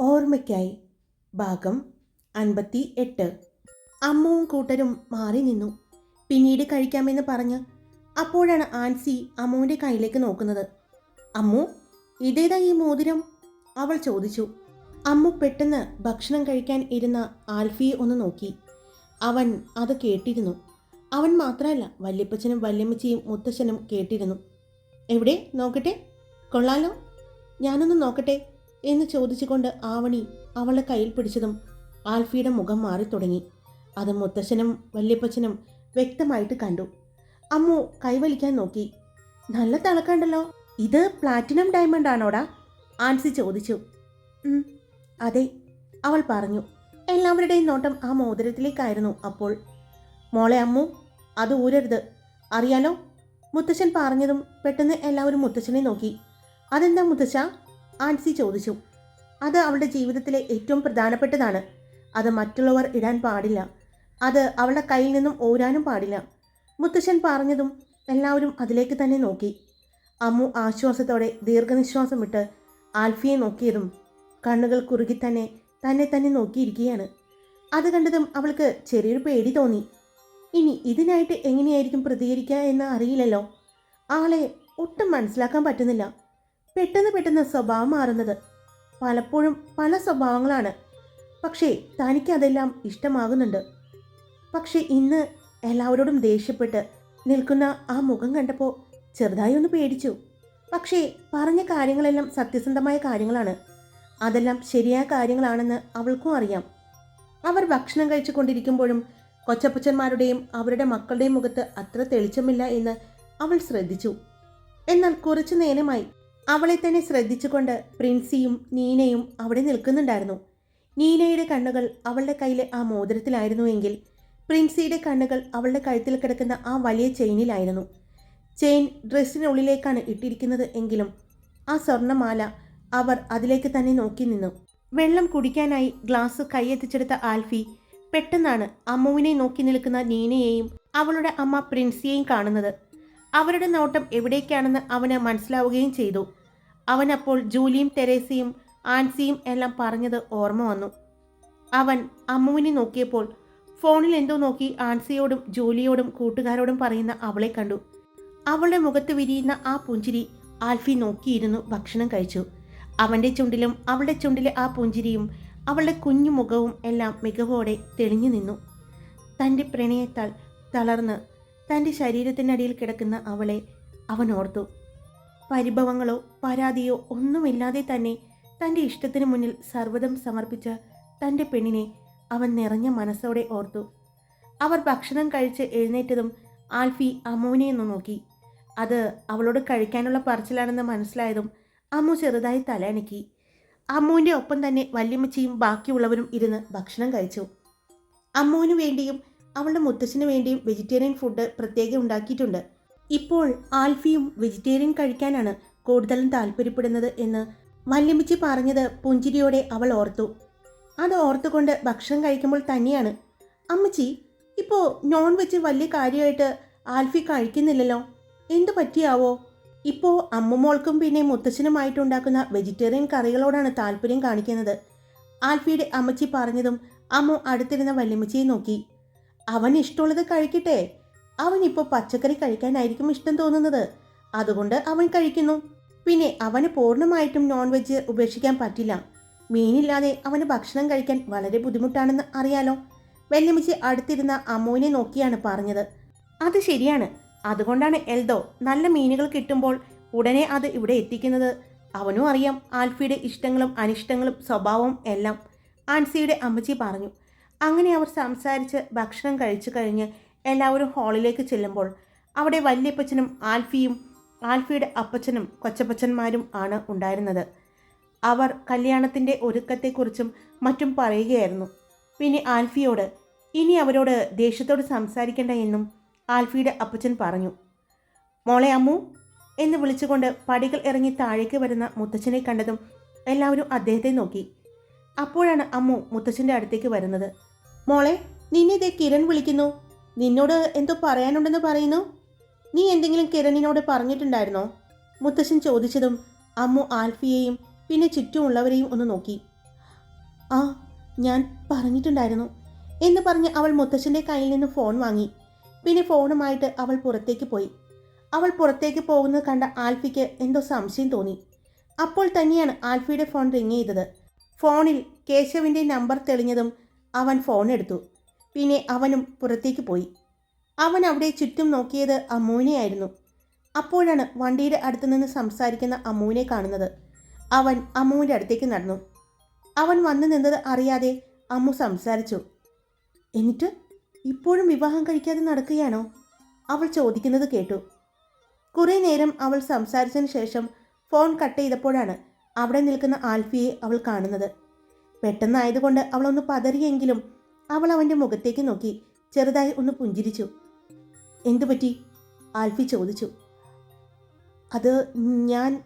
ഓർമ്മയ്ക്കായി. ഭാഗം അൻപത്തി എട്ട് അമ്മുവും കൂട്ടരും മാറി നിന്നു. പിന്നീട് കഴിക്കാമെന്ന് പറഞ്ഞ് അപ്പോഴാണ് ആൻസി അമ്മുവിന്റെ കയ്യിലേക്ക് നോക്കുന്നത്. അമ്മു ഇതേതാ ഈ മോതിരം? അവൾ ചോദിച്ചു. അമ്മു പെട്ടെന്ന് ഭക്ഷണം കഴിക്കാൻ ഇരുന്ന ആൽഫിയെ ഒന്ന് നോക്കി. അവൻ അത് കേട്ടിരുന്നു. അവൻ മാത്രമല്ല വല്യപ്പച്ചനും വല്യമ്മച്ചിയും മുത്തശ്ശനും കേട്ടിരുന്നു. എവിടെ? നോക്കട്ടെ? കൊള്ളാലോ. ഞാനൊന്ന് നോക്കട്ടെ. എന്ന് ചോദിച്ചുകൊണ്ട് ആവണി അവളെ കയ്യിൽ പിടിച്ചതും ആൽഫിയുടെ മുഖം മാറി തുടങ്ങി. അത് മുത്തശ്ശനും വല്യപ്പച്ചനും വ്യക്തമായിട്ട് കണ്ടു. അമ്മു കൈവലിക്കാൻ നോക്കി. നല്ല തിളക്കണ്ടല്ലോ ഇത് പ്ലാറ്റിനം ഡയമണ്ട് ആണോടാ? ആൻസി ചോദിച്ചു. അതെ അവൾ പറഞ്ഞു. എല്ലാവരുടെയും നോട്ടം ആ മോതിരത്തിലേക്കായിരുന്നു അപ്പോൾ. മോളെ അമ്മു അത് ഊരരുത്. അറിയാലോ? മുത്തശ്ശൻ പറഞ്ഞതും പെട്ടെന്ന് എല്ലാവരും മുത്തശ്ശനെ നോക്കി. അതെന്താ മുത്തശ്ശ? ആൻസി ചോദിച്ചു. അത് അവളുടെ ജീവിതത്തിലെ ഏറ്റവും പ്രധാനപ്പെട്ടതാണ്. അത് മറ്റുള്ളവർ ഇടാൻ പാടില്ല. അത് അവളുടെ കയ്യിൽ നിന്നും ഓരാനും പാടില്ല. മുത്തശ്ശൻ പറഞ്ഞതും എല്ലാവരും അതിലേക്ക് തന്നെ നോക്കി. അമ്മു ആശ്വാസത്തോടെ ദീർഘനിശ്വാസം വിട്ട് ആൽഫിയെ നോക്കിയതും കണ്ണുകൾ കുറുകി തന്നെ തന്നെ തന്നെ നോക്കിയിരിക്കുകയാണ്. അത് കണ്ടതും അവൾക്ക് ചെറിയൊരു പേടി തോന്നി. ഇനി ഇതിനായിട്ട് എങ്ങനെയായിരിക്കും പ്രതികരിക്കുക എന്ന് അറിയില്ലല്ലോ. ആളെ ഒട്ടും മനസ്സിലാക്കാൻ പറ്റുന്നില്ല. പെട്ടെന്ന് പെട്ടെന്ന് സ്വഭാവം മാറുന്നത്. പലപ്പോഴും പല സ്വഭാവങ്ങളാണ്. പക്ഷേ തനിക്ക് അതെല്ലാം ഇഷ്ടമാകുന്നുണ്ട്. പക്ഷേ ഇന്ന് എല്ലാവരോടും ദേഷ്യപ്പെട്ട് നിൽക്കുന്ന ആ മുഖം കണ്ടപ്പോൾ ചെറുതായി ഒന്ന് പേടിച്ചു. പക്ഷേ പറഞ്ഞ കാര്യങ്ങളെല്ലാം സത്യസന്ധമായ കാര്യങ്ങളാണ്. അതെല്ലാം ശരിയായ കാര്യങ്ങളാണെന്ന് അവൾക്കും അറിയാം. അവർ ഭക്ഷണം കഴിച്ചു കൊണ്ടിരിക്കുമ്പോഴും കൊച്ചപ്പച്ചന്മാരുടെയും അവരുടെ മക്കളുടെയും മുഖത്ത് അത്ര തെളിച്ചമില്ല എന്ന് അവൾ ശ്രദ്ധിച്ചു. എന്നാൽ കുറച്ചു നേരമായി അവളെ തന്നെ ശ്രദ്ധിച്ചുകൊണ്ട് പ്രിൻസിയും നീനയും അവിടെ നിൽക്കുന്നുണ്ടായിരുന്നു. നീനയുടെ കണ്ണുകൾ അവളുടെ കയ്യിലെ ആ മോതിരത്തിലായിരുന്നുവെങ്കിൽ പ്രിൻസിയുടെ കണ്ണുകൾ അവളുടെ കഴുത്തിൽ കിടക്കുന്ന ആ വലിയ ചെയിനിലായിരുന്നു. ചെയിൻ ഡ്രസ്സിനുള്ളിലേക്കാണ് ഇട്ടിരിക്കുന്നത് എങ്കിലും ആ സ്വർണമാല അവർ അതിലേക്ക് തന്നെ നോക്കി നിന്നു. വെള്ളം കുടിക്കാനായി ഗ്ലാസ് കൈയെത്തിച്ചെടുത്ത ആൽഫി പെട്ടെന്നാണ് അമ്മുവിനെ നോക്കി നിൽക്കുന്ന നീനയെയും അവളുടെ അമ്മ പ്രിൻസിയെയും കാണുന്നത്. അവരുടെ നോട്ടം എവിടേക്കാണെന്ന് അവന് മനസ്സിലാവുകയും ചെയ്തു. അവനപ്പോൾ ജൂലിയും തെരേസയും ആൻസിയും എല്ലാം പറഞ്ഞത് ഓർമ്മ വന്നു. അവൻ അമ്മുവിനെ നോക്കിയപ്പോൾ ഫോണിൽ എന്തോ നോക്കി ആൻസിയോടും ജൂലിയോടും കൂട്ടുകാരോടും പറയുന്ന അവളെ കണ്ടു. അവളുടെ മുഖത്ത് വിരിയുന്ന ആ പുഞ്ചിരി ആൽഫി നോക്കിയിരുന്നു ഭക്ഷണം കഴിച്ചു. അവന്റെ ചുണ്ടിലും അവളുടെ ചുണ്ടിലെ ആ പുഞ്ചിരിയും അവളുടെ കുഞ്ഞു മുഖവും എല്ലാം മികവോടെ തെളിഞ്ഞു നിന്നു. തന്റെ പ്രണയത്താൽ തളർന്ന് തന്റെ ശരീരത്തിനടിയിൽ കിടക്കുന്ന അവളെ അവൻ ഓർത്തു. പരിഭവങ്ങളോ പരാതിയോ ഒന്നുമില്ലാതെ തന്നെ തന്റെ ഇഷ്ടത്തിന് മുന്നിൽ സർവതം സമർപ്പിച്ച തന്റെ പെണ്ണിനെ അവൻ നിറഞ്ഞ മനസ്സോടെ ഓർത്തു. അവർ ഭക്ഷണം കഴിച്ച് എഴുന്നേറ്റതും ആൽഫി അമ്മുവിനെ ഒന്ന് നോക്കി. അത് അവളോട് കഴിക്കാനുള്ള പറച്ചിലാണെന്ന് മനസ്സിലായതും അമ്മു ചെറുതായി തലയണക്കി. അമ്മുവിന്റെ ഒപ്പം തന്നെ വല്യമ്മച്ചിയും ബാക്കിയുള്ളവരും ഇരുന്ന് ഭക്ഷണം കഴിച്ചു. അമ്മുവിനു വേണ്ടിയും അവളുടെ മുത്തച്ഛന് വേണ്ടിയും വെജിറ്റേറിയൻ ഫുഡ് പ്രത്യേകം ഉണ്ടാക്കിയിട്ടുണ്ട്. ഇപ്പോൾ ആൽഫിയും വെജിറ്റേറിയൻ കഴിക്കാനാണ് കൂടുതലും താല്പര്യപ്പെടുന്നത് എന്ന് വല്യമ്മച്ചി പറഞ്ഞത് പുഞ്ചിരിയോടെ അവൾ ഓർത്തു. അത് ഓർത്തുകൊണ്ട് ഭക്ഷണം കഴിക്കുമ്പോൾ തന്നെയാണ്. അമ്മച്ചി ഇപ്പോൾ നോൺ വെജ് വലിയ കാര്യമായിട്ട് ആൽഫി കഴിക്കുന്നില്ലല്ലോ. എന്തു പറ്റിയാവോ? ഇപ്പോൾ അമ്മമോൾക്കും പിന്നെ മുത്തച്ഛനുമായിട്ടുണ്ടാക്കുന്ന വെജിറ്റേറിയൻ കറികളോടാണ് താല്പര്യം കാണിക്കുന്നത്. ആൽഫിയുടെ അമ്മച്ചി പറഞ്ഞതും അമ്മു അടുത്തിരുന്ന വല്യമ്മച്ചിയെ നോക്കി. അവൻ ഇഷ്ടമുള്ളത് കഴിക്കട്ടെ. അവൻ ഇപ്പോൾ പച്ചക്കറി കഴിക്കാനായിരിക്കും ഇഷ്ടം തോന്നുന്നത്. അതുകൊണ്ട് അവൻ കഴിക്കുന്നു. പിന്നെ അവന് പൂർണമായിട്ടും നോൺ വെജ് ഉപേക്ഷിക്കാൻ പറ്റില്ല. മീനില്ലാതെ അവന് ഭക്ഷണം കഴിക്കാൻ വളരെ ബുദ്ധിമുട്ടാണെന്ന് അറിയാലോ. വെല്ലുമിച്ച് അടുത്തിരുന്ന അമ്മുവിനെ നോക്കിയാണ് പറഞ്ഞത്. അത് ശരിയാണ്. അതുകൊണ്ടാണ് എൽദോ നല്ല മീനുകൾ കിട്ടുമ്പോൾ ഉടനെ അത് ഇവിടെ എത്തിക്കുന്നത്. അവനും അറിയാം ആൽഫിയുടെ ഇഷ്ടങ്ങളും അനിഷ്ടങ്ങളും സ്വഭാവവും എല്ലാം. ആൻസിയുടെ അമ്മച്ചി പറഞ്ഞു. അങ്ങനെ അവർ സംസാരിച്ച് ഭക്ഷണം കഴിച്ചു കഴിഞ്ഞ് എല്ലാവരും ഹാളിലേക്ക് ചെല്ലുമ്പോൾ അവിടെ വല്യപ്പച്ചനും ആൽഫിയും ആൽഫിയുടെ അപ്പച്ചനും കൊച്ചപ്പച്ചന്മാരും ആണ് ഉണ്ടായിരുന്നത്. അവർ കല്യാണത്തിന്റെ ഒരുക്കത്തെക്കുറിച്ചും മറ്റും പറയുകയായിരുന്നു. പിന്നെ ആൽഫിയോട് ഇനി അവരോട് ദേഷ്യത്തോട് സംസാരിക്കേണ്ട എന്നും ആൽഫിയുടെ അപ്പച്ചൻ പറഞ്ഞു. മോളെ അമ്മു എന്ന് വിളിച്ചുകൊണ്ട് പടികൾ ഇറങ്ങി താഴേക്ക് വരുന്ന മുത്തച്ഛനെ കണ്ടതും എല്ലാവരും അദ്ദേഹത്തെ നോക്കി. അപ്പോഴാണ് അമ്മു മുത്തച്ഛന്റെ അടുത്തേക്ക് വരുന്നത്. മോളെ നിന്നെ ഇതേ കിരൺ വിളിക്കുന്നു. നിന്നോട് എന്തോ പറയാനുണ്ടെന്ന് പറയുന്നു. നീ എന്തെങ്കിലും കിരണിനോട് പറഞ്ഞിട്ടുണ്ടായിരുന്നോ? മുത്തശ്ശൻ ചോദിച്ചതും അമ്മു ആൽഫിയെയും പിന്നെ ചുറ്റുമുള്ളവരെയും ഒന്ന് നോക്കി. ആ ഞാൻ പറഞ്ഞിട്ടുണ്ടായിരുന്നു എന്ന് പറഞ്ഞ് അവൾ മുത്തശ്ശന്റെ കയ്യിൽ നിന്ന് ഫോൺ വാങ്ങി. പിന്നെ ഫോണുമായിട്ട് അവൾ പുറത്തേക്ക് പോയി. അവൾ പുറത്തേക്ക് പോകുന്നത് കണ്ട ആൽഫിക്ക് എന്തോ സംശയം തോന്നി. അപ്പോൾ തന്നെയാണ് ആൽഫിയുടെ ഫോൺ റിങ് ചെയ്തത്. ഫോണിൽ കേശവിന്റെ നമ്പർ തെളിഞ്ഞതും അവൻ ഫോൺ എടുത്തു. പിന്നെ അവനും പുറത്തേക്ക് പോയി. അവൻ അവിടെ ചുറ്റും നോക്കിയത് അമ്മൂനെയായിരുന്നു. അപ്പോഴാണ് വണ്ടിയുടെ അടുത്ത് നിന്ന് സംസാരിക്കുന്ന അമ്മൂനെ കാണുന്നത്. അവൻ അമ്മുവിന്റെ അടുത്തേക്ക് നടന്നു. അവൻ വന്നു നിന്നത് അറിയാതെ അമ്മു സംസാരിച്ചു. എന്നിട്ട് ഇപ്പോഴും വിവാഹം കഴിക്കാതെ നടക്കുകയാണോ? അവൾ ചോദിക്കുന്നത് കേട്ടു. കുറേ നേരം അവൾ സംസാരിച്ചതിന് ശേഷം ഫോൺ കട്ട് ചെയ്തപ്പോഴാണ് അവിടെ നിൽക്കുന്ന ആൽഫിയെ അവൾ കാണുന്നത്. പെട്ടെന്നായതുകൊണ്ട് അവളൊന്ന് പതറിയെങ്കിലും അവൾ അവന്റെ മുഖത്തേക്ക് നോക്കി ചെറുതായി ഒന്ന് പുഞ്ചിരിച്ചു. എന്തുപറ്റി ആൽഫി ചോദിച്ചു. അത് ഞാൻ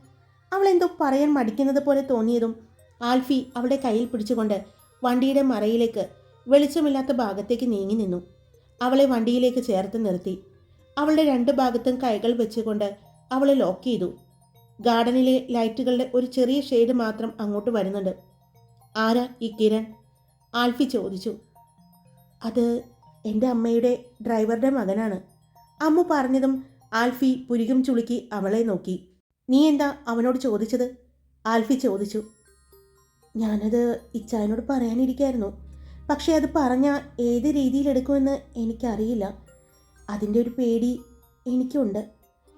അവൾ എന്തോ പറയാൻ മടിക്കുന്നത് പോലെ തോന്നിയതും ആൽഫി അവളുടെ കയ്യിൽ പിടിച്ചുകൊണ്ട് വണ്ടിയുടെ മറയിലേക്ക് വെളിച്ചമില്ലാത്ത ഭാഗത്തേക്ക് നീങ്ങി നിന്നു. അവളെ വണ്ടിയിലേക്ക് ചേർത്ത് നിർത്തി. അവളുടെ രണ്ട് ഭാഗത്തും കൈകൾ വെച്ചുകൊണ്ട് അവളെ ലോക്ക് ചെയ്തു. ഗാർഡനിലെ ലൈറ്റുകളുടെ ഒരു ചെറിയ ഷെയ്ഡ് മാത്രം അങ്ങോട്ട് വരുന്നുണ്ട്. ആരാ ഈ കിരൺ? ആൽഫി ചോദിച്ചു. അത് എന്റെ അമ്മയുടെ ഡ്രൈവറുടെ മകനാണ്. അമ്മ പറഞ്ഞതും ആൽഫി പുരികം ചുളുക്കി അവളെ നോക്കി. നീ എന്താ അവനോട് ചോദിച്ചത്? ആൽഫി ചോദിച്ചു. ഞാനത് ഇച്ചായനോട് പറയാനിരിക്കായിരുന്നു. പക്ഷേ അത് പറഞ്ഞാൽ ഏത് രീതിയിലെടുക്കുമെന്ന് എനിക്കറിയില്ല. അതിന്റെ ഒരു പേടി എനിക്കുണ്ട്.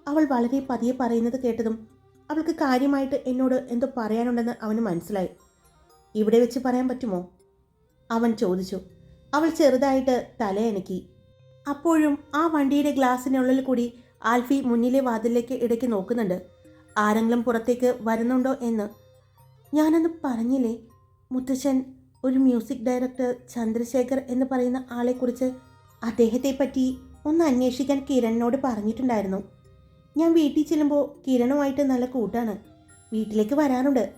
അവൾ വളരെ പതിയെ പറയുന്നത് കേട്ടതും അവൾക്ക് കാര്യമായിട്ട് എന്നോട് എന്തോ പറയാനുണ്ടെന്ന് അവന് മനസ്സിലായി. ഇവിടെ വെച്ച് പറയാൻ പറ്റുമോ? അവൻ ചോദിച്ചു. അവൾ ചെറുതായിട്ട് തലയനക്കി അപ്പോഴും ആ വണ്ടിയുടെ ഗ്ലാസ്സിനുള്ളിൽ കൂടി ആൽഫി മുന്നിലെ വാതിലിലേക്ക് ഇടയ്ക്ക് നോക്കുന്നുണ്ട്. ആരെങ്കിലും പുറത്തേക്ക് വരുന്നുണ്ടോ എന്ന്? ഞാനന്ന് പറഞ്ഞില്ലേ? മുത്തച്ഛൻ ഒരു മ്യൂസിക് ഡയറക്ടർ ചന്ദ്രശേഖർ എന്ന് പറയുന്ന ആളെക്കുറിച്ച് അദ്ദേഹത്തെ പറ്റി ഒന്ന് അന്വേഷിക്കാൻ കിരണിനോട് പറഞ്ഞിട്ടുണ്ടായിരുന്നു. ഞാൻ വീട്ടിൽ ചെല്ലുമ്പോൾ കിരണുമായിട്ട് നല്ല കൂട്ടാണ്. വീട്ടിലേക്ക് വരാറുണ്ട്.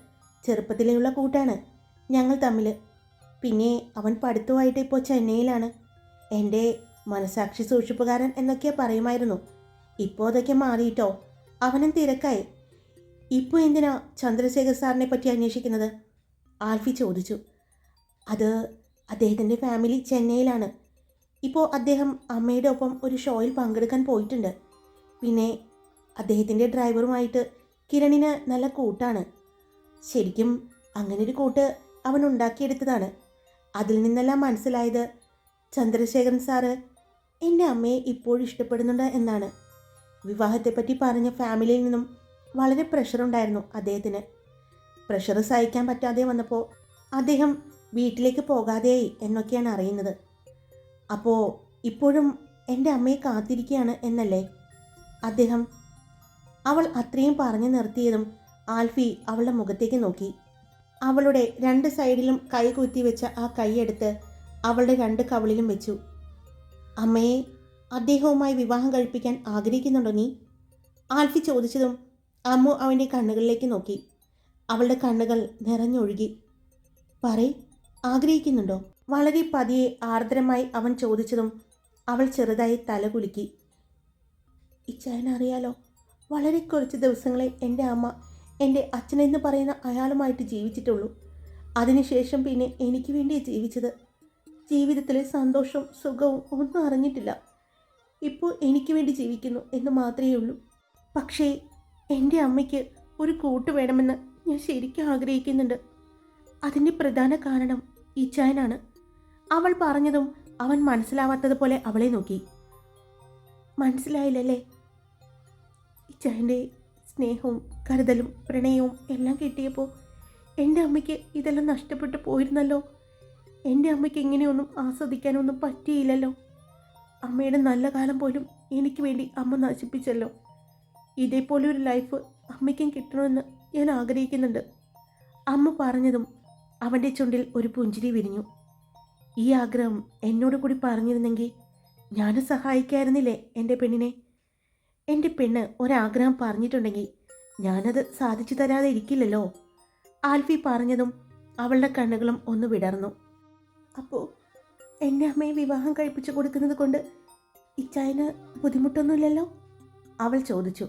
ചെറുപ്പത്തിലുള്ള കൂട്ടാണ്. ഞങ്ങൾ തമ്മിൽ. പിന്നെ അവൻ പഠിത്തമായിട്ട് ഇപ്പോൾ ചെന്നൈയിലാണ്. എന്റെ മനസാക്ഷി സൂക്ഷിപ്പുകാരൻ എന്നൊക്കെ പറയുമായിരുന്നു. ഇപ്പോൾ അതൊക്കെ മാറിയിട്ടോ? അവനും തിരക്കായി. ഇപ്പോൾ എന്തിനാ ചന്ദ്രശേഖർ സാറിനെ പറ്റി അന്വേഷിക്കുന്നത്? ആൽഫി ചോദിച്ചു. അത് അദ്ദേഹത്തിന്റെ ഫാമിലി ചെന്നൈയിലാണ്. ഇപ്പോൾ അദ്ദേഹം അമ്മയുടെ ഒപ്പം ഒരു ഷോയിൽ പങ്കെടുക്കാൻ പോയിട്ടുണ്ട്. പിന്നെ അദ്ദേഹത്തിന്റെ ഡ്രൈവറുമായിട്ട് കിരണിന് നല്ല കൂട്ടാണ്. ശരിക്കും അങ്ങനെ ഒരു കൂട്ട് അവൻ ഉണ്ടാക്കിയെടുത്തതാണ് അതിൽ നിന്നെല്ലാം മനസ്സിലായത് ചന്ദ്രശേഖരൻ സാറ് എന്റെ അമ്മയെ ഇപ്പോഴും ഇഷ്ടപ്പെടുന്നുണ്ട് എന്നാണ്. വിവാഹത്തെപ്പറ്റി പറഞ്ഞ ഫാമിലിയിൽ നിന്നും വളരെ പ്രഷറുണ്ടായിരുന്നു അദ്ദേഹത്തിന്. പ്രഷർ സഹിക്കാൻ പറ്റാതെ വന്നപ്പോൾ അദ്ദേഹം വീട്ടിലേക്ക് പോകാതെയായി എന്നൊക്കെയാണ് അറിയുന്നത്. അപ്പോൾ ഇപ്പോഴും എന്റെ അമ്മയെ കാത്തിരിക്കുകയാണ് എന്നല്ലേ? അദ്ദേഹം അവൾ അത്രയും പറഞ്ഞു നിർത്തിയതും ആൽഫി അവളുടെ മുഖത്തേക്ക് നോക്കി. അവളുടെ രണ്ട് സൈഡിലും കൈ കുത്തിവെച്ച ആ കൈയെടുത്ത് അവളുടെ രണ്ട് കവളിലും വെച്ചു. അമ്മയെ അദ്ദേഹവുമായി വിവാഹം കഴിപ്പിക്കാൻ ആഗ്രഹിക്കുന്നുണ്ടോ നീ? ആൽഫി ചോദിച്ചതും അമ്മു അവന്റെ കണ്ണുകളിലേക്ക് നോക്കി. അവളുടെ കണ്ണുകൾ നിറഞ്ഞൊഴുകി. പറയ് ആഗ്രഹിക്കുന്നുണ്ടോ? വളരെ പതിയെ ആർദ്രമായി അവൻ ചോദിച്ചതും അവൾ ചെറുതായി തല കുലുക്കി. ഇച്ചായനറിയാലോ വളരെ കുറച്ച് ദിവസങ്ങളെ എന്റെ അമ്മ എന്റെ അച്ഛനെന്ന് പറയുന്ന അയാളുമായിട്ട് ജീവിച്ചിട്ടുള്ളൂ. അതിനുശേഷം പിന്നെ എനിക്ക് വേണ്ടി ജീവിച്ചത്. ജീവിതത്തിലെ സന്തോഷവും സുഖവും ഒന്നും അറിഞ്ഞിട്ടില്ല. ഇപ്പോൾ എനിക്ക് വേണ്ടി ജീവിക്കുന്നു എന്ന് മാത്രമേ ഉള്ളൂ. പക്ഷേ എന്റെ അമ്മയ്ക്ക് ഒരു കൂട്ട് വേണമെന്ന് ഞാൻ ശരിക്കും ആഗ്രഹിക്കുന്നുണ്ട്. അതിന്റെ പ്രധാന കാരണം ഈച്ചാനാണ് അവൾ പറഞ്ഞതും അവൻ മനസ്സിലാവാത്തതുപോലെ അവളെ നോക്കി. മനസ്സിലായില്ലല്ലേ? ഇച്ചായന്റെ സ്നേഹവും കരുതലും പ്രണയവും എല്ലാം കിട്ടിയപ്പോൾ എന്റെ അമ്മയ്ക്ക് ഇതെല്ലാം നഷ്ടപ്പെട്ടു പോയിരുന്നല്ലോ. എന്റെ അമ്മയ്ക്ക് ഇങ്ങനെയൊന്നും ആസ്വദിക്കാനൊന്നും പറ്റിയില്ലല്ലോ. അമ്മയുടെ നല്ല കാലം പോലും എനിക്ക് വേണ്ടി അമ്മ നശിപ്പിച്ചല്ലോ. ഇതേപോലെ ഒരു ലൈഫ് അമ്മയ്ക്കും കിട്ടണമെന്ന് ഞാൻ ആഗ്രഹിക്കുന്നുണ്ട്. അമ്മ പറഞ്ഞതും അവന്റെ ചുണ്ടിൽ ഒരു പുഞ്ചിരി വിരിഞ്ഞു. ഈ ആഗ്രഹം എന്നോട് കൂടി പറഞ്ഞിരുന്നെങ്കിൽ ഞാനും സഹായിക്കായിരുന്നില്ലേ എന്റെ പെണ്ണിനെ? എന്റെ പെണ്ണ് ഒരാഗ്രഹം പറഞ്ഞിട്ടുണ്ടെങ്കിൽ ഞാനത് സാധിച്ചു തരാതെ ഇരിക്കില്ലല്ലോ. ആൽഫി പറഞ്ഞതും അവളുടെ കണ്ണുകളും ഒന്ന് വിടർന്നു. അപ്പോൾ എന്റെ അമ്മയെ വിവാഹം കഴിപ്പിച്ചു കൊടുക്കുന്നത് കൊണ്ട് ഇച്ചായന് ബുദ്ധിമുട്ടൊന്നുമില്ലല്ലോ? അവൾ ചോദിച്ചു.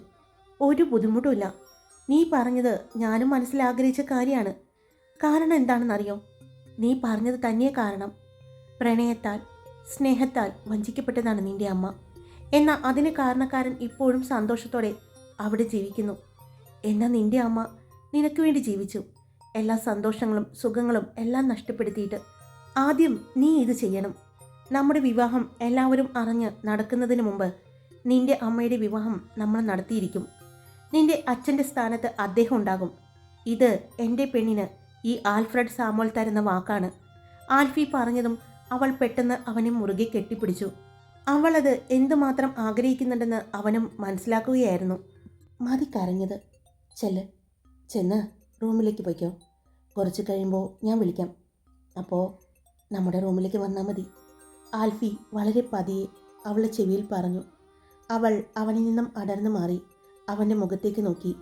ഒരു ബുദ്ധിമുട്ടുമില്ല. നീ പറഞ്ഞത് ഞാനും മനസ്സിലാഗ്രഹിച്ച കാര്യമാണ്. കാരണം എന്താണെന്നറിയോ? നീ പറഞ്ഞത് തന്നെയേ കാരണം. പ്രണയത്താൽ സ്നേഹത്താൽ വഞ്ചിക്കപ്പെട്ടതാണ് നിന്റെ അമ്മ. എന്നാൽ അതിന് കാരണക്കാരൻ ഇപ്പോഴും സന്തോഷത്തോടെ അവിടെ ജീവിക്കുന്നു. എന്നാൽ നിന്റെ അമ്മ നിനക്ക് വേണ്ടി ജീവിച്ചു. എല്ലാ സന്തോഷങ്ങളും സുഖങ്ങളും എല്ലാം നഷ്ടപ്പെടുത്തിയിട്ട് ആദ്യം നീ ഇത് ചെയ്യണം. നമ്മുടെ വിവാഹം എല്ലാവരും അറിഞ്ഞ് നടക്കുന്നതിന് മുമ്പ് നിന്റെ അമ്മയുടെ വിവാഹം നമ്മൾ നടത്തിയിരിക്കും. നിന്റെ അച്ഛന്റെ സ്ഥാനത്ത് അദ്ദേഹം ഉണ്ടാകും. ഇത് എന്റെ പെണ്ണിന് ഈ ആൽഫ്രഡ് സാമോൾ തരുന്ന വാക്കാണ്. ആൽഫി പറഞ്ഞതും അവൾ പെട്ടെന്ന് അവനെ മുറുകെ കെട്ടിപ്പിടിച്ചു. അവളത് എന്തുമാത്രം ആഗ്രഹിക്കുന്നുണ്ടെന്ന് അവനും മനസ്സിലാക്കുകയായിരുന്നു. മതി കരഞ്ഞത്. ചെല്ല്. ചെന്ന് റൂമിലേക്ക് പോയിക്കോ. കുറച്ച് കഴിയുമ്പോൾ ഞാൻ വിളിക്കാം. അപ്പോൾ നമ്മുടെ റൂമിലേക്ക് വന്നാൽ മതി. ആൽഫി വളരെ പതിയെ അവളെ ചെവിയിൽ പറഞ്ഞു. അവൾ അവനിൽ നിന്നും അടർന്നു മാറി അവന്റെ മുഖത്തേക്ക് നോക്കി.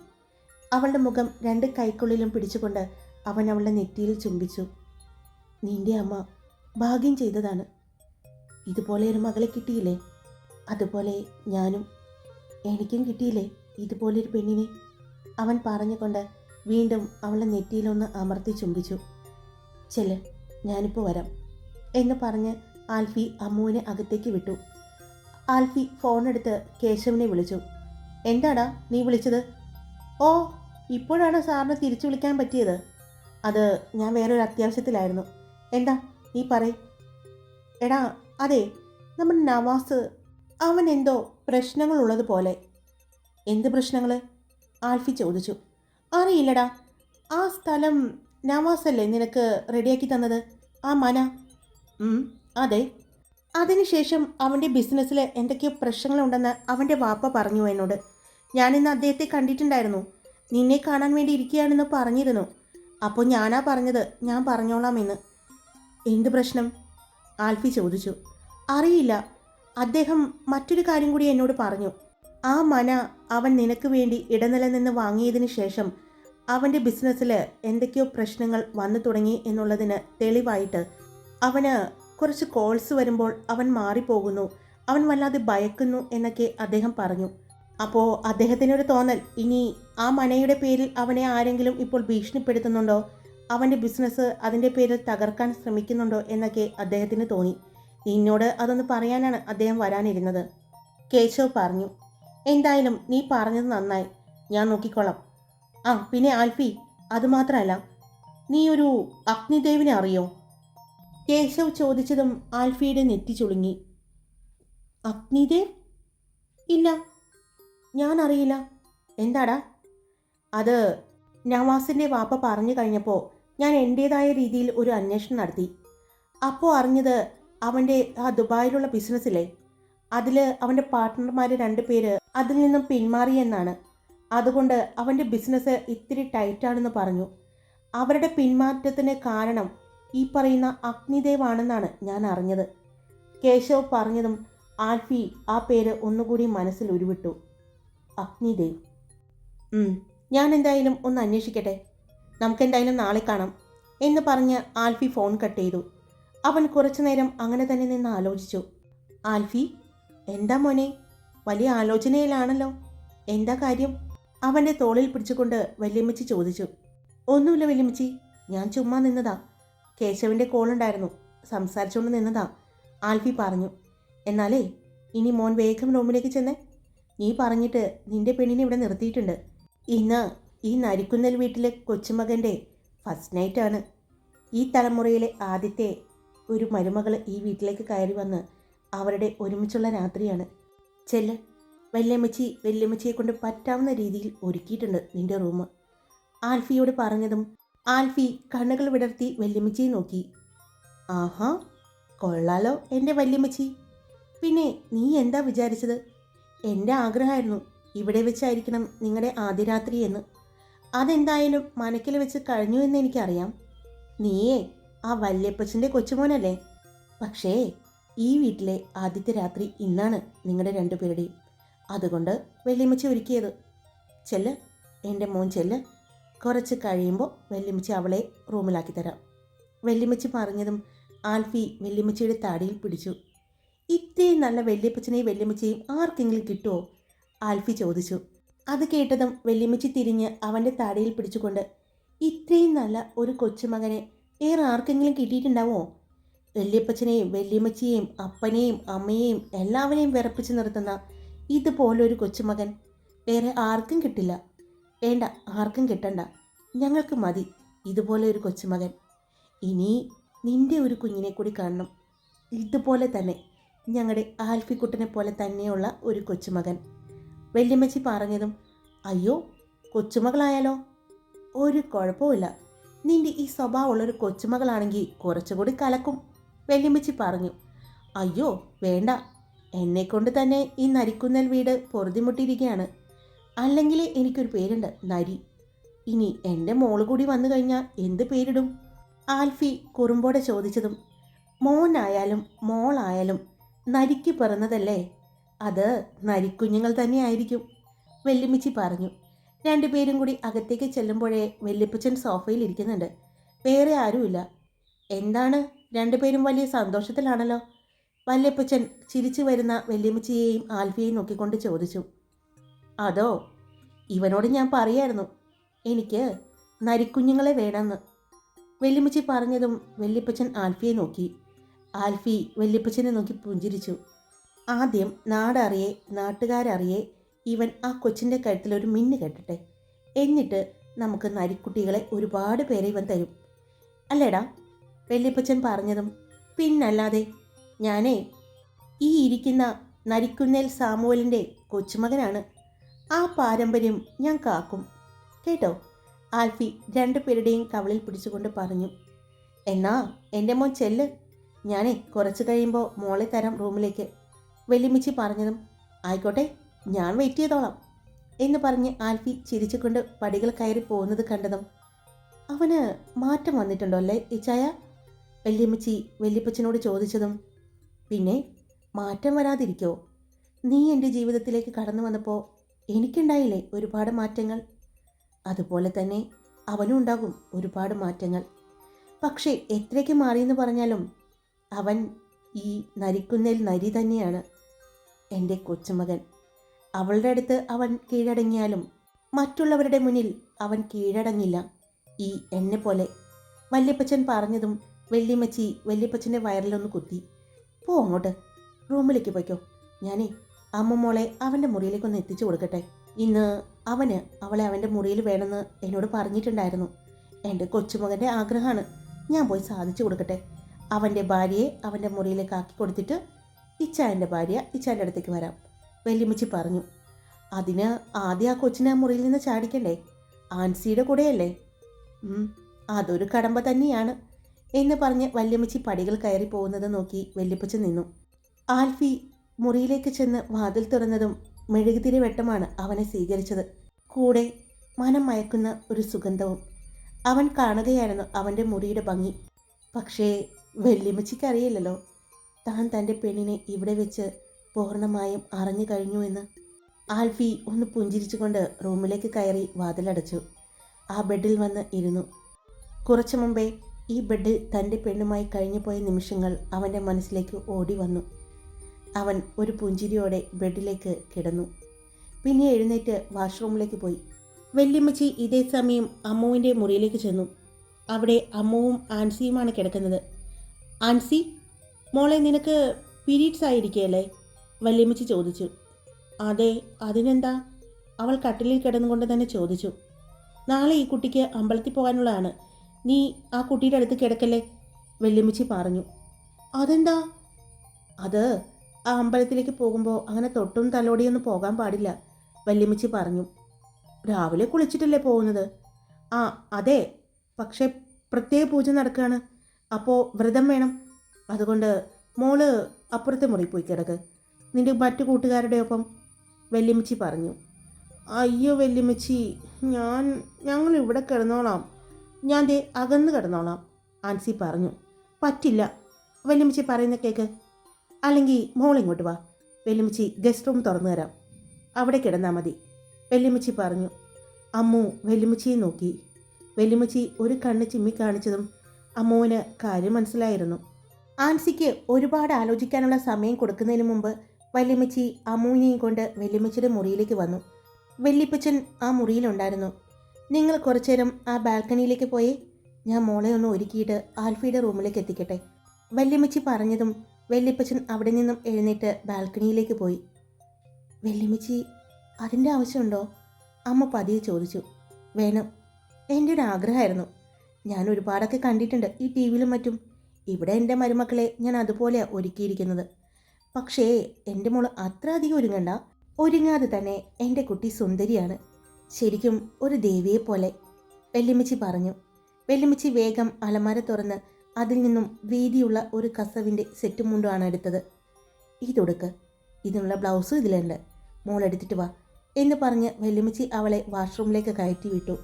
അവളുടെ മുഖം രണ്ട് കൈക്കുള്ളിലും പിടിച്ചുകൊണ്ട് അവൻ അവളുടെ നെറ്റിയിൽ ചുംബിച്ചു. നിന്റെ അമ്മ ഭാഗ്യം ചെയ്തതാണ്. ഇതുപോലെ ഒരു മകളെ കിട്ടിയില്ലേ? അതുപോലെ ഞാനും എനിക്കും കിട്ടിയില്ലേ ഇതുപോലൊരു പെണ്ണിനെ? അവൻ പറഞ്ഞുകൊണ്ട് വീണ്ടും അവളെ നെറ്റിയിലൊന്ന് അമർത്തി ചുംബിച്ചു. ചെൽ ഞാനിപ്പോൾ വരാം എന്ന് പറഞ്ഞ് ആൽഫി അമ്മുവിനെ അകത്തേക്ക് വിട്ടു. ആൽഫി ഫോണെടുത്ത് കേശവനെ വിളിച്ചു. എന്താടാ നീ വിളിച്ചത്? ഓ ഇപ്പോഴാണ് സാറിന് തിരിച്ചു വിളിക്കാൻ പറ്റിയത്? അത് ഞാൻ വേറൊരു അത്യാവശ്യത്തിലായിരുന്നു. എന്താ നീ പറയ്. എടാ അതെ നമ്മുടെ നവാസ് അവൻ എന്തോ പ്രശ്നങ്ങളുള്ളത് പോലെ. എന്ത് പ്രശ്നങ്ങൾ ആൽഫി ചോദിച്ചു. അറിയില്ലടാ ആ സ്ഥലം നവാസ് അല്ലേ നിനക്ക് റെഡിയാക്കി തന്നത്? ആ മന. അതെ. അതിനുശേഷം അവന്റെ ബിസിനസ്സിൽ എന്തൊക്കെയോ പ്രശ്നങ്ങളുണ്ടെന്ന് അവന്റെ വാപ്പ പറഞ്ഞു എന്നോട്. ഞാനിന്ന് അദ്ദേഹത്തെ കണ്ടിട്ടുണ്ടായിരുന്നു. നിന്നെ കാണാൻ വേണ്ടി ഇരിക്കുകയാണെന്ന് പറഞ്ഞിരുന്നു. അപ്പോൾ ഞാനാ പറഞ്ഞത് ഞാൻ പറഞ്ഞോളാം എന്ന്. എന്ത് പ്രശ്നം? ആൽഫി ചോദിച്ചു. അറിയില്ല. അദ്ദേഹം മറ്റൊരു കാര്യം കൂടി എന്നോട് പറഞ്ഞു. ആ മന അവൻ നിനക്ക് വേണ്ടി ഇടനില നിന്ന് വാങ്ങിയതിന് ശേഷം അവന്റെ ബിസിനസ്സിൽ എന്തൊക്കെയോ പ്രശ്നങ്ങൾ വന്നു തുടങ്ങി എന്നുള്ളതിന് തെളിവായിട്ട് അവന് കുറച്ച് കോൾസ് വരുമ്പോൾ അവൻ മാറിപ്പോകുന്നു. അവൻ വല്ലാതെ ഭയക്കുന്നു എന്നൊക്കെ അദ്ദേഹം പറഞ്ഞു. അപ്പോൾ അദ്ദേഹത്തിനൊരു തോന്നൽ. ഇനി ആ മനയുടെ പേരിൽ അവനെ ആരെങ്കിലും ഇപ്പോൾ ഭീഷണിപ്പെടുത്തുന്നുണ്ടോ? അവന്റെ ബിസിനസ് അതിന്റെ പേരിൽ തകർക്കാൻ ശ്രമിക്കുന്നുണ്ടോ എന്നൊക്കെ അദ്ദേഹത്തിന് തോന്നി. നിന്നോട് അതൊന്ന് പറയാനാണ് അദ്ദേഹം വരാനിരുന്നത്. കേശവ് പറഞ്ഞു എന്തായാലും നീ പറഞ്ഞത് നന്നായി. ഞാൻ നോക്കിക്കോളാം. ആ പിന്നെ ആൽഫി അതുമാത്രമല്ല നീ ഒരു അഗ്നിദേവിനെ അറിയോ? കേശവ് ചോദിച്ചതും ആൽഫിയുടെ നെറ്റി ചുളുങ്ങി. അഗ്നിദേവ്? ഇല്ല. ഞാൻ അറിയില്ല എന്താടാ? അത് നവാസിന്റെ വാപ്പ പറഞ്ഞു കഴിഞ്ഞപ്പോൾ ഞാൻ എന്റേതായ രീതിയിൽ ഒരു അന്വേഷണം നടത്തി. അപ്പോൾ അറിഞ്ഞത് അവന്റെ ആ ദുബായിലുള്ള ബിസിനസ്സിലെ അതിൽ അവന്റെ പാർട്ട്ണർമാർ രണ്ട് പേര് അതിൽ നിന്നും പിന്മാറി എന്നാണ്. അതുകൊണ്ട് അവന്റെ ബിസിനസ് ഇത്തിരി ടൈറ്റാണെന്ന് പറഞ്ഞു. അവരുടെ പിന്മാറ്റത്തിന് കാരണം ഈ പറയുന്ന അഗ്നിദേവ് ആണെന്നാണ് ഞാൻ അറിഞ്ഞത്. കേശവ് പറഞ്ഞതും ആൽഫി ആ പേര് ഒന്നുകൂടി മനസ്സിൽ ഉരുവിട്ടു. അഗ്നിദേവ് ഞാൻ എന്തായാലും ഒന്ന് അന്വേഷിക്കട്ടെ. നമുക്കെന്തായാലും നാളെ കാണാം എന്ന് പറഞ്ഞ് ആൽഫി ഫോൺ കട്ട് ചെയ്തു. അവൻ കുറച്ചു നേരം അങ്ങനെ തന്നെ നിന്ന് ആലോചിച്ചു. ആൽഫി എന്താ മോനെ? വലിയ ആലോചനയിലാണല്ലോ. എന്താ കാര്യം? അവന്റെ തോളിൽ പിടിച്ചുകൊണ്ട് വല്യമ്മച്ചി ചോദിച്ചു. ഒന്നുമില്ല വല്യമ്മച്ചി ഞാൻ ചുമ്മാ നിന്നതാ. കേശവിന്റെ കോളുണ്ടായിരുന്നു. സംസാരിച്ചുകൊണ്ട് നിന്നതാ ആൽഫി പറഞ്ഞു. എന്നാലേ ഇനി മോൻ വേഗം റൂമിലേക്ക് ചെന്നേ. നീ പറഞ്ഞിട്ട് നിന്റെ പെണ്ണിനെ ഇവിടെ നിർത്തിയിട്ടുണ്ട്. ഇന്ന് ഈ നരിക്കുന്നൽ വീട്ടിലെ കൊച്ചുമകന്റെ ഫസ്റ്റ് നൈറ്റാണ്. ഈ തലമുറയിലെ ആദ്യത്തെ ഒരു മരുമകൾ ഈ വീട്ടിലേക്ക് കയറി വന്ന് അവരുടെ ഒരുമിച്ചുള്ള രാത്രിയാണ്. ചെല്ല് വല്യമ്മച്ചി വല്യമ്മച്ചിയെ കൊണ്ട് പറ്റാവുന്ന രീതിയിൽ ഒരുക്കിയിട്ടുണ്ട് നിന്റെ റൂം. ആൽഫിയോട് പറഞ്ഞതും ആൽഫി കണ്ണുകൾ വിടർത്തി വല്യമ്മച്ചിയെ നോക്കി. ആഹാ കൊള്ളാലോ എന്റെ വല്യമ്മച്ചി. പിന്നെ നീ എന്താ വിചാരിച്ചത്? എന്റെ ആഗ്രഹമായിരുന്നു ഇവിടെ വെച്ചായിരിക്കണം നിങ്ങളുടെ ആദ്യ രാത്രി എന്ന്. അതെന്തായാലും മനക്കിൽ വെച്ച് കഴിഞ്ഞു എന്ന് എനിക്കറിയാം. നീയേ ആ വല്യപ്പച്ചന്റെ കൊച്ചുമോനല്ലേ? പക്ഷേ ഈ വീട്ടിലെ ആദ്യത്തെ രാത്രി ഇന്നാണ് നിങ്ങളുടെ രണ്ടുപേരുടെയും അതുകൊണ്ട് വല്യമ്മച്ചി ഒരുക്കിയത്. ചെല്ല് എന്റെ മോൻ ചെല്ല്. കുറച്ച് കഴിയുമ്പോൾ വല്യമ്മച്ചി അവളെ റൂമിലാക്കി തരാം. വല്യമ്മച്ചി പറഞ്ഞതും ആൽഫി വല്യമ്മച്ചിയുടെ താടിയിൽ പിടിച്ചു. ഇത്രയും നല്ല വല്യപ്പച്ചനെയും വല്യമ്മച്ചിയും ആർക്കെങ്കിലും കിട്ടുമോ ആൽഫി ചോദിച്ചു. അത് കേട്ടതും വല്യമ്മച്ചി തിരിഞ്ഞ് അവന്റെ താടിയിൽ പിടിച്ചുകൊണ്ട് ഇത്രയും നല്ല ഒരു കൊച്ചുമകനെ വേറെ ആർക്കെങ്കിലും കിട്ടിയിട്ടുണ്ടാവോ? വല്യപ്പച്ചനെയും വല്യമ്മച്ചിയെയും അപ്പനെയും അമ്മയെയും എല്ലാവരെയും വിറപ്പിച്ച് നിർത്തുന്ന ഇതുപോലൊരു കൊച്ചുമകൻ വേറെ ആർക്കും കിട്ടില്ല. വേണ്ട ആർക്കും കിട്ടണ്ട. ഞങ്ങൾക്ക് മതി ഇതുപോലെ ഒരു കൊച്ചുമകൻ. ഇനി നിന്റെ ഒരു കുഞ്ഞിനെ കൂടി കാണണം. ഇതുപോലെ തന്നെ ഞങ്ങളുടെ ആൽഫിക്കുട്ടനെ പോലെ തന്നെയുള്ള ഒരു കൊച്ചുമകൻ. വല്യമ്മച്ചി പറഞ്ഞതും അയ്യോ കൊച്ചുമകളായാലോ? ഒരു കുഴപ്പമില്ല നിന്റെ ഈ സ്വഭാവമുള്ളൊരു കൊച്ചുമകളാണെങ്കിൽ കുറച്ചുകൂടി കലക്കും വെല്ലുമിച്ചി പറഞ്ഞു. അയ്യോ വേണ്ട. എന്നെക്കൊണ്ട് തന്നെ ഈ നരിക്കുന്നൽ വീട് പൊറുതിമുട്ടിയിരിക്കുകയാണ് അല്ലെങ്കിൽ എനിക്കൊരു പേരുണ്ട് നരി. ഇനി എന്റെ മോൾ കൂടി വന്നു കഴിഞ്ഞാൽ എന്ത് പേരിടും? ആൽഫി കുറുമ്പോടെ ചോദിച്ചതും മോനായാലും മോളായാലും നരിക്ക് പിറന്നതല്ലേ? അത് നരിക്കുഞ്ഞുങ്ങൾ തന്നെയായിരിക്കും വെല്ലുമിച്ചി പറഞ്ഞു. രണ്ടുപേരും കൂടി അകത്തേക്ക് ചെല്ലുമ്പോഴേ വെല്ലിപ്പച്ചൻ സോഫയിൽ ഇരിക്കുന്നുണ്ട്. വേറെ ആരുമില്ല. എന്താണ്? രണ്ടുപേരും വലിയ സന്തോഷത്തിലാണല്ലോ. വല്യപ്പച്ചൻ ചിരിച്ചു വരുന്ന വെല്ലുമിച്ചിയെയും ആൽഫിയെയും നോക്കിക്കൊണ്ട് ചോദിച്ചു. അതോ? ഇവനോട് ഞാൻ പറയായിരുന്നു. എനിക്ക് നരിക്കുഞ്ഞുങ്ങളെ വേണമെന്ന്. വെല്ലുമിച്ചി പറഞ്ഞതും വെല്ലിപ്പച്ചൻ ആൽഫിയെ നോക്കി. ആൽഫി വെല്ലിപ്പച്ചനെ നോക്കി പുഞ്ചിരിച്ചു. ആദ്യം നാടറിയെ നാട്ടുകാരറിയെ ഇവൻ ആ കൊച്ചിന്റെ കഴുത്തിൽ ഒരു മിന്ന് കെട്ടട്ടെ. എന്നിട്ട് നമുക്ക് നരിക്കുട്ടികളെ ഒരുപാട് പേരെ ഇവൻ തരും. അല്ലേടാ വല്യപ്പച്ചൻ പറഞ്ഞതും. പിന്നല്ലാതെ ഞാനേ ഈ ഇരിക്കുന്ന നരിക്കുന്നേൽ സാമുവലിന്റെ കൊച്ചുമകനാണ്. ആ പാരമ്പര്യം ഞാൻ കാക്കും. കേട്ടോ? ആൽഫി രണ്ടുപേരുടെയും കവളിൽ പിടിച്ചുകൊണ്ട് പറഞ്ഞു. എന്നാ എന്റെ മോൻ ചെല്ല്. ഞാനേ കുറച്ച് കഴിയുമ്പോൾ മോളെ തരാം റൂമിലേക്ക്. വെല്ലുമിച്ചി പറഞ്ഞതും. ആയിക്കോട്ടെ. ഞാൻ വെയിറ്റ് ചെയ്തോളാം എന്ന് പറഞ്ഞ് ആൽഫി ചിരിച്ചുകൊണ്ട് പടികൾ കയറി പോകുന്നത് കണ്ടതും അവന് മാറ്റം വന്നിട്ടുണ്ടോ അല്ലേ ഇച്ചായ? വല്യമ്മച്ചി വല്യപ്പച്ചനോട് ചോദിച്ചതും പിന്നെ മാറ്റം വരാതിരിക്കോ? നീ എന്റെ ജീവിതത്തിലേക്ക് കടന്നു വന്നപ്പോൾ എനിക്കുണ്ടായില്ലേ ഒരുപാട് മാറ്റങ്ങൾ? അതുപോലെ തന്നെ അവനും ഉണ്ടാകും ഒരുപാട് മാറ്റങ്ങൾ. പക്ഷേ എത്രയ്ക്ക് മാറിയെന്ന് പറഞ്ഞാലും അവൻ ഈ നരിക്കുന്നേൽ നരി തന്നെയാണ് എന്റെ കൊച്ചുമകൻ. അവളുടെ അടുത്ത് അവൻ കീഴടങ്ങിയാലും മറ്റുള്ളവരുടെ മുന്നിൽ അവൻ കീഴടങ്ങില്ല. ഈ എന്നെ പോലെ. വല്യപ്പച്ചൻ പറഞ്ഞതും വെള്ളിമച്ചി വല്യപ്പച്ചന്റെ വയറിലൊന്ന് കുത്തി. പോ അങ്ങോട്ട്. റൂമിലേക്ക് പോയിക്കോ. ഞാനേ അമ്മ മോളെ അവന്റെ മുറിയിലേക്കൊന്ന് എത്തിച്ചു കൊടുക്കട്ടെ. ഇന്ന് അവന് അവളെ അവന്റെ മുറിയിൽ വേണമെന്ന് എന്നോട് പറഞ്ഞിട്ടുണ്ടായിരുന്നു. എന്റെ കൊച്ചുമകന്റെ ആഗ്രഹമാണ്. ഞാൻ പോയി സാധിച്ചു കൊടുക്കട്ടെ. അവന്റെ ഭാര്യയെ അവന്റെ മുറിയിലേക്ക് ആക്കി കൊടുത്തിട്ട് ഇച്ചായന്റെ ഭാര്യ ഇച്ചാന്റെ അടുത്തേക്ക് വരാം. വെല്ലുമിച്ചി പറഞ്ഞു അതിന് ആദ്യം ആ കൊച്ചിനെ ആ മുറിയിൽ നിന്ന് ചാടിക്കണ്ടേ? ആൻസിയുടെ കൂടെയല്ലേ? അതൊരു കടമ്പ തന്നെയാണ് എന്ന് പറഞ്ഞ് വല്യമ്മച്ചി പടികൾ കയറി പോകുന്നത് നോക്കി വല്യപ്പച്ച നിന്നു. ആൽഫി മുറിയിലേക്ക് ചെന്ന് വാതിൽ തുറന്നതും മെഴുകുതിരി വെട്ടമാണ് അവനെ സ്വീകരിച്ചത്. കൂടെ മനം മയക്കുന്ന ഒരു സുഗന്ധവും അവൻ കാണുകയായിരുന്നു അവന്റെ മുറിയുടെ ഭംഗി. പക്ഷേ വല്യമ്മച്ചിക്കറിയില്ലല്ലോ താൻ തന്റെ പെണ്ണിനെ ഇവിടെ വെച്ച് പൂർണമായും അറിഞ്ഞു കഴിഞ്ഞു എന്ന് ആൽഫി ഒന്ന് പുഞ്ചിരിച്ചുകൊണ്ട് റൂമിലേക്ക് കയറി വാതിലടച്ചു. ആ ബെഡിൽ വന്ന് ഇരുന്നു. കുറച്ചു മുമ്പേ ഈ ബെഡിൽ തന്റെ പെണ്ണുമായി കഴിഞ്ഞുപോയ നിമിഷങ്ങൾ അവന്റെ മനസ്സിലേക്ക് ഓടി വന്നു. അവൻ ഒരു പുഞ്ചിരിയോടെ ബെഡിലേക്ക് കിടന്നു. പിന്നെ എഴുന്നേറ്റ് വാഷ്റൂമിലേക്ക് പോയി. വല്യമ്മച്ചി ഇതേ സമയം അമ്മുവിന്റെ മുറിയിലേക്ക് ചെന്നു. അവിടെ അമ്മുവും ആൻസിയുമാണ് കിടക്കുന്നത്. ആൻസി മോളെ നിനക്ക് പീരീഡ്സ് ആയിരിക്കുകയല്ലേ? വല്യമ്മച്ചി ചോദിച്ചു അതെ അതിനെന്താ? അവൾ കട്ടിലിൽ കിടന്നുകൊണ്ട് തന്നെ ചോദിച്ചു നാളെ ഈ കുട്ടിക്ക് അമ്പലത്തിൽ പോകാനുള്ളതാണ്. നീ ആ കുട്ടിയുടെ അടുത്ത് കിടക്കല്ലേ? വല്യമ്മച്ചി പറഞ്ഞു അതെന്താ? അത് ആ അമ്പലത്തിലേക്ക് പോകുമ്പോൾ അങ്ങനെ തൊട്ടും തലോടിയൊന്നും പോകാൻ പാടില്ല വല്യമ്മച്ചി പറഞ്ഞു രാവിലെ കുളിച്ചിട്ടല്ലേ പോകുന്നത്? ആ അതെ പക്ഷേ പ്രത്യേക പൂജ നടക്കുകയാണ് അപ്പോൾ വ്രതം വേണം അതുകൊണ്ട് മോൾ അപ്പുറത്തെ മുറി പോയി കിടക്ക്. നിന്റെ മറ്റു കൂട്ടുകാരുടെ ഒപ്പം വല്യമ്മച്ചി പറഞ്ഞു അയ്യോ വല്യമ്മച്ചി ഞാൻ ഞങ്ങൾ ഇവിടെ കിടന്നോളാം. ഞാൻ ദേ അകന്ന് കിടന്നോളാം ആൻസി പറഞ്ഞു. പറ്റില്ല വല്യമ്മച്ചി പറയുന്ന കേക്ക്. അല്ലെങ്കിൽ മോൾ ഇങ്ങോട്ട് വാ വെല്ലുമിച്ചി ഗസ്റ്റ് റൂം തുറന്നു തരാം അവിടെ കിടന്നാൽ മതി വെല്ലുമിച്ചി പറഞ്ഞു. അമ്മു വെല്ലുമിച്ചിയെ നോക്കി. വെല്ലുമിച്ചി ഒരു കണ്ണ് ചിമ്മി കാണിച്ചതും അമ്മുവിന് കാര്യം മനസ്സിലായിരുന്നു. ആൻസിക്ക് ഒരുപാട് ആലോചിക്കാനുള്ള സമയം കൊടുക്കുന്നതിന് മുമ്പ് വല്യമ്മച്ചി അമ്മൂഞ്ഞയും കൊണ്ട് വല്യമ്മച്ചിയുടെ മുറിയിലേക്ക് വന്നു. വല്യപ്പച്ചൻ ആ മുറിയിലുണ്ടായിരുന്നു. നിങ്ങൾ കുറച്ചേരം ആ ബാൽക്കണിയിലേക്ക് പോയി. ഞാൻ മോളെ ഒന്ന് ഒരുക്കിയിട്ട് ആൽഫിയുടെ റൂമിലേക്ക് എത്തിക്കട്ടെ. വല്യമ്മച്ചി പറഞ്ഞതും വല്യപ്പച്ചൻ അവിടെ നിന്നും എഴുന്നേറ്റ് ബാൽക്കണിയിലേക്ക് പോയി. വല്യമ്മച്ചി അതിന്റെ ആവശ്യമുണ്ടോ? അമ്മ പതിയെ ചോദിച്ചു. വേണം. എന്റെ ഒരു ആഗ്രഹമായിരുന്നു. ഞാൻ ഒരുപാടൊക്കെ കണ്ടിട്ടുണ്ട് ഈ ടി വിയിലും മറ്റും. ഇവിടെ എന്റെ മരുമക്കളെ ഞാൻ അതുപോലെയാണ് ഒരുക്കിയിരിക്കുന്നത്. പക്ഷേ എന്റെ മോൾ അത്ര അധികം ഒരുങ്ങണ്ട. ഒരുങ്ങാതെ തന്നെ എന്റെ കുട്ടി സുന്ദരിയാണ്. ശരിക്കും ഒരു ദേവിയെ പോലെ. വെല്ലുമിച്ചി പറഞ്ഞു. വെല്ലുമിച്ചി വേഗം അലമാര തുറന്ന് അതിൽ നിന്നും വീതിയുള്ള ഒരു കസവിന്റെ സെറ്റ് മുണ്ടുമാണ് എടുത്തത്. ഇതൊടുക്ക് ഇതിനുള്ള ബ്ലൗസും ഇതിലുണ്ട്. മോൾ എടുത്തിട്ട് വാ എന്ന് പറഞ്ഞ് വെല്ലുമിച്ചി അവളെ വാഷ്റൂമിലേക്ക് കയറ്റി വിട്ടു.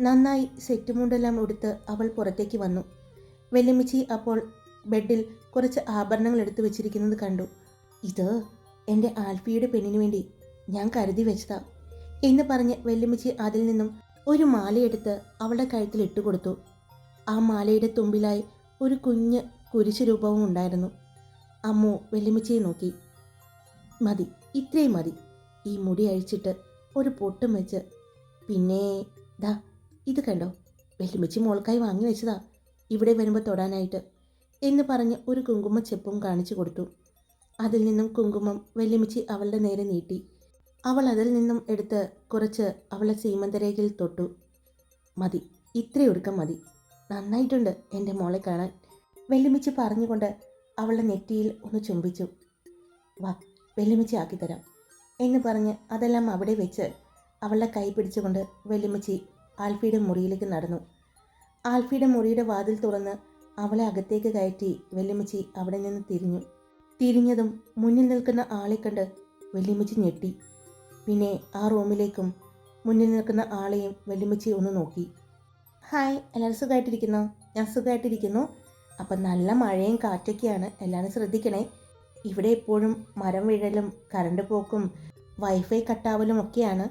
നന്നായി സെറ്റ് മുണ്ടെല്ലാം ഉടുത്ത് അവൾ പുറത്തേക്ക് വന്നു. വെല്ലുമിച്ചി അപ്പോൾ ബെഡിൽ കുറച്ച് ആഭരണങ്ങൾ എടുത്തു വെച്ചിരിക്കുന്നത് കണ്ടു. ഇത് എന്റെ ആൽഫിയുടെ പെണ്ണിന് വേണ്ടി ഞാൻ കരുതി വെച്ചതാ എന്ന് പറഞ്ഞ് വെല്ലുമിച്ചി അതിൽ നിന്നും ഒരു മാലയെടുത്ത് അവളുടെ കഴുത്തിൽ ഇട്ടുകൊടുത്തു ആ മാലയുടെ തുമ്പിലായി ഒരു കുഞ്ഞ് കുരിശു രൂപവും ഉണ്ടായിരുന്നു. അമ്മു വെല്ലുമിച്ചിയെ നോക്കി. മതി ഇത്രയും മതി. ഈ മുടി അഴിച്ചിട്ട് ഒരു പൊട്ടും വെച്ച്. പിന്നെ ദാ ഇത് കണ്ടോ? വെല്ലുമിച്ചി മോൾക്കായി വാങ്ങി വെച്ചതാ. ഇവിടെ വരുമ്പോൾ തൊടാനായിട്ട് എന്ന് പറഞ്ഞ് ഒരു കുങ്കുമ ചെപ്പും കാണിച്ചു കൊടുത്തു. അതിൽ നിന്നും കുങ്കുമം വെല്ലുമിച്ചി അവളുടെ നേരെ നീട്ടി. അവൾ അതിൽ നിന്നും എടുത്ത് കുറച്ച് അവളെ സീമന്തരേഖയിൽ തൊട്ടു. മതി ഇത്രയൊടുക്കം മതി. നന്നായിട്ടുണ്ട് എന്റെ മോളെ കാണാൻ. വെല്ലുമിച്ച് പറഞ്ഞുകൊണ്ട് അവളുടെ നെറ്റിയിൽ ഒന്ന് ചുംബിച്ചു. വാ വെല്ലുമിച്ച് ആക്കിത്തരാം എന്ന് പറഞ്ഞ് അതെല്ലാം അവിടെ വെച്ച് അവളുടെ കൈ പിടിച്ചുകൊണ്ട് വെല്ലുമിച്ചി ആൽഫിയുടെ മുറിയിലേക്ക് നടന്നു. ആൽഫിയുടെ മുറിയുടെ വാതിൽ തുറന്ന് അവളെ അകത്തേക്ക് കയറ്റി വെല്ലുമിച്ചി അവിടെ നിന്ന് തിരിഞ്ഞു. തിരിഞ്ഞതും മുന്നിൽ നിൽക്കുന്ന ആളെ കണ്ട് വെല്ലുമിച്ച് ഞെട്ടി. പിന്നെ ആ റൂമിലേക്കും മുന്നിൽ നിൽക്കുന്ന ആളെയും വെല്ലുമിച്ച് ഒന്ന് നോക്കി. ഹായ് എല്ലാവരും സുഖമായിട്ടിരിക്കുന്നു ഞാൻ സുഖമായിട്ടിരിക്കുന്നു അപ്പം നല്ല മഴയും കാറ്റൊക്കെയാണ്. എല്ലാവരും ശ്രദ്ധിക്കണേ. ഇവിടെ എപ്പോഴും മരം വീഴലും കറണ്ട് പോക്കും വൈഫൈ കട്ടാവലും ഒക്കെയാണ്.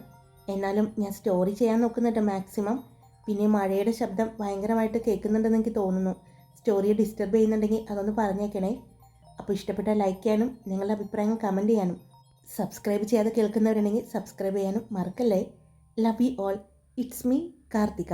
എന്നാലും ഞാൻ സ്റ്റോറി ചെയ്യാൻ നോക്കുന്നുണ്ട് മാക്സിമം. പിന്നെ മഴയുടെ ശബ്ദം ഭയങ്കരമായിട്ട് കേൾക്കുന്നുണ്ടെന്ന് എനിക്ക് തോന്നുന്നു. സ്റ്റോറിയെ ഡിസ്റ്റർബ് ചെയ്യുന്നുണ്ടെങ്കിൽ അതൊന്ന് പറഞ്ഞേക്കണേ. അപ്പോൾ ഇഷ്ടപ്പെട്ട ലൈക്ക് ചെയ്യാനും നിങ്ങളുടെ അഭിപ്രായങ്ങൾ കമന്റ് ചെയ്യാനും സബ്സ്ക്രൈബ് ചെയ്യാതെ കേൾക്കുന്നവരുണ്ടെങ്കിൽ സബ്സ്ക്രൈബ് ചെയ്യാനും മറക്കല്ലേ? Love you all it's me Karthika.